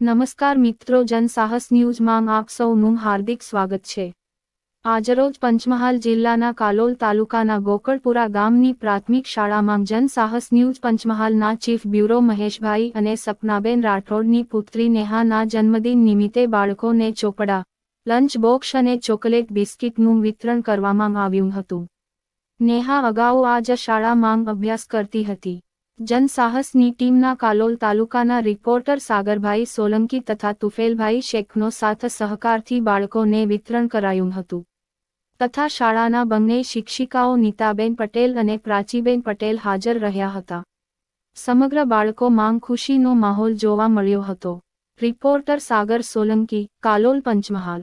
નમસ્કાર મિત્રો જનસાહસ ન્યૂઝમાં આપ સૌનું હાર્દિક સ્વાગત છે. આજરોજ પંચમહાલ જિલ્લાના કાલોલ તાલુકાના ગોકળપુરા ગામની પ્રાથમિક શાળામાં જનસાહસ ન્યૂઝ પંચમહાલના ચીફ બ્યુરો મહેશભાઈ અને સપનાબેન રાઠોડની પુત્રી નેહાના જન્મદિન નિમિત્તે બાળકોને ચોપડા, લંચ બોક્સ અને ચોકલેટ બિસ્કિટનું વિતરણ કરવામાં આવ્યું હતું. નેહા અગાઉ આ જ શાળામાં અભ્યાસ કરતી હતી. જનસાહસની ટીમના કાલોલ તાલુકાના રિપોર્ટર સાગરભાઈ સોલંકી તથા તુફેલભાઈ શેખનો સાથ સહકારથી બાળકોને વિતરણ કરાયું હતું. તથા શાળાના બંને શિક્ષિકાઓ નીતાબેન પટેલ અને પ્રાચીબેન પટેલ હાજર રહ્યા હતા. સમગ્ર બાળકોમાં ખુશીનો માહોલ જોવા મળ્યો હતો. રિપોર્ટર સાગર સોલંકી, કાલોલ પંચમહાલ.